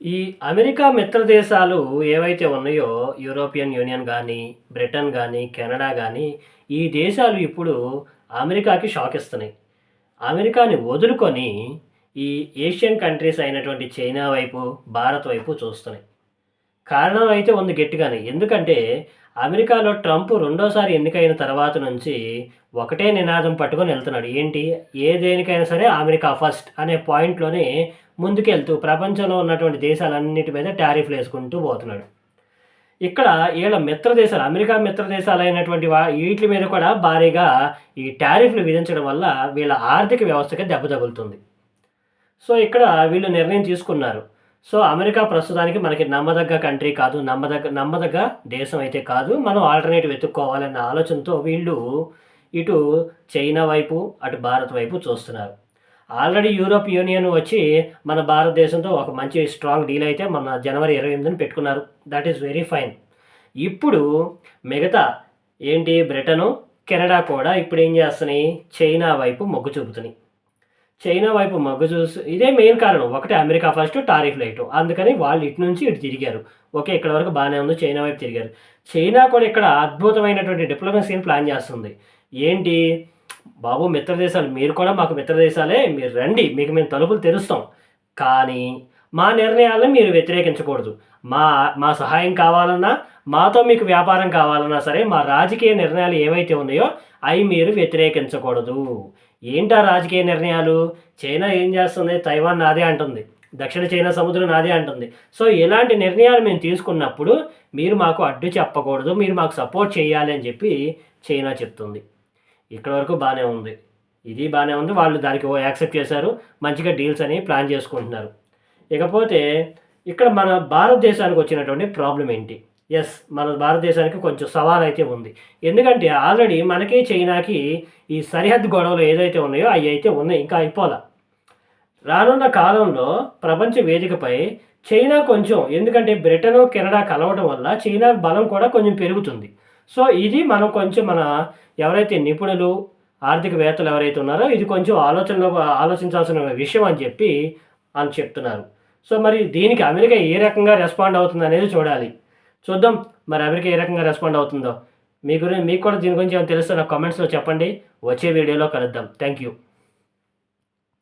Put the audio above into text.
ఈ అమెరికా మిత్ర దేశాలు ఏవైతే ఉన్నాయో యూరోపియన్ యూనియన్ కానీ బ్రిటన్ కానీ కెనడా కానీ ఈ దేశాలు ఇప్పుడు అమెరికాకి షాక్ ఇస్తున్నాయి అమెరికాని వదులుకొని ఈ ఏషియన్ కంట్రీస్ అయినటువంటి చైనా వైపు భారత్ వైపు చూస్తున్నాయి. కారణం అయితే ఉంది గట్టిగానే. ఎందుకంటే అమెరికాలో ట్రంప్ రెండోసారి ఎన్నికైన తర్వాత నుంచి ఒకటే నినాదం పట్టుకొని వెళ్తున్నాడు. ఏంటి? ఏ దేనికైనా సరే అమెరికా ఫస్ట్ అనే పాయింట్లోనే ముందుకెళ్తూ ప్రపంచంలో ఉన్నటువంటి దేశాలన్నిటి మీద టారిఫ్లు వేసుకుంటూ పోతున్నాడు. ఇక్కడ వీళ్ళ మిత్ర దేశాలు అమెరికా మిత్ర దేశాలు అయినటువంటి వా వీటి మీద కూడా భారీగా ఈ టారిఫ్లు విధించడం వల్ల వీళ్ళ ఆర్థిక వ్యవస్థకి దెబ్బ తగులుతుంది. సో ఇక్కడ వీళ్ళు నిర్ణయం తీసుకున్నారు. సో అమెరికా ప్రస్తుతానికి మనకి నమ్మదగ్గ కంట్రీ కాదు నమ్మదగ్గ నమ్మదగ్గ దేశం అయితే కాదు. మనం ఆల్టర్నేటివ్ వెతుక్కోవాలన్న ఆలోచనతో వీళ్ళు ఇటు చైనా వైపు అటు భారత్ వైపు చూస్తున్నారు. ఆల్రెడీ యూరోప్ యూనియన్ వచ్చి మన భారతదేశంతో ఒక మంచి స్ట్రాంగ్ డీల్ అయితే మన జనవరి ఇరవై ఎనిమిదిని పెట్టుకున్నారు. దట్ ఈస్ వెరీ ఫైన్ ఇప్పుడు మిగతా ఏంటి? బ్రిటను కెనడా కూడా ఇప్పుడు ఏం చేస్తున్నాయి? చైనా వైపు మొగ్గు చూపుతున్నాయి. చైనా వైపు మొగ్గు చూసి ఇదే మెయిన్ కారణం. ఒకటి అమెరికా ఫస్ట్ టారిఫ్ లైట్. అందుకని వాళ్ళు ఇటు నుంచి ఇటు తిరిగారు. ఓకే ఇక్కడ వరకు బాగానే ఉంది చైనా వైపు తిరిగారు. చైనా కూడా ఇక్కడ అద్భుతమైనటువంటి డిప్లొమసీని ప్లాన్ చేస్తుంది. ఏంటి? బాబు మిత్ర దేశాలు మీరు కూడా మాకు మిత్ర దేశాలే మీరు రండి మీకు మేము తలుపులు తెరుస్తాం. కానీ మా నిర్ణయాలను మీరు వ్యతిరేకించకూడదు. మా మా సహాయం కావాలన్నా మాతో మీకు వ్యాపారం కావాలన్నా సరే మా రాజకీయ నిర్ణయాలు ఏవైతే ఉన్నాయో అవి మీరు వ్యతిరేకించకూడదు. ఏంటా రాజకీయ నిర్ణయాలు? చైనా ఏం చేస్తుంది? తైవాన్ నాదే అంటుంది. దక్షిణ చైనా సముద్రం నాదే అంటుంది. సో ఇలాంటి నిర్ణయాలు మేము తీసుకున్నప్పుడు మీరు మాకు అడ్డు చెప్పకూడదు మీరు మాకు సపోర్ట్ చేయాలి అని చెప్పి చైనా చెప్తుంది. ఇక్కడ వరకు బాగానే ఉంది. ఇది బాగానే ఉంది. వాళ్ళు దానికి యాక్సెప్ట్ చేశారు. మంచిగా డీల్స్ అని ప్లాన్ చేసుకుంటున్నారు. ఇకపోతే ఇక్కడ మన భారతదేశానికి వచ్చినటువంటి ప్రాబ్లం ఏంటి? ఎస్ మన భారతదేశానికి కొంచెం సవాల్ అయితే ఉంది. ఎందుకంటే ఆల్రెడీ మనకి చైనాకి ఈ సరిహద్దు గొడవలు ఏదైతే ఉన్నాయో అవి అయితే ఉన్నాయి. ఇంకా అయిపోలా. రానున్న కాలంలో ప్రపంచ వేదికపై చైనా కొంచెం ఎందుకంటే బ్రిటన్ కెనడా కలవడం వల్ల చైనా బలం కూడా కొంచెం పెరుగుతుంది. సో ఇది మనం కొంచెం మన ఎవరైతే నిపుణులు ఆర్థికవేత్తలు ఎవరైతే ఉన్నారో ఇది కొంచెం ఆలోచనలో ఆలోచించాల్సిన విషయం అని చెప్పి అని చెప్తున్నారు. సో మరి దీనికి అమెరికా ఏ రకంగా రెస్పాండ్ అవుతుంది అనేది చూడాలి. చూద్దాం మరి అమెరికా ఏ రకంగా రెస్పాండ్ అవుతుందో. మీ గురించి మీకు కూడా దీని గురించి ఏమైనా తెలుస్తే నాకు కామెంట్స్లో చెప్పండి. వచ్చే వీడియోలో కలుద్దాం. Thank you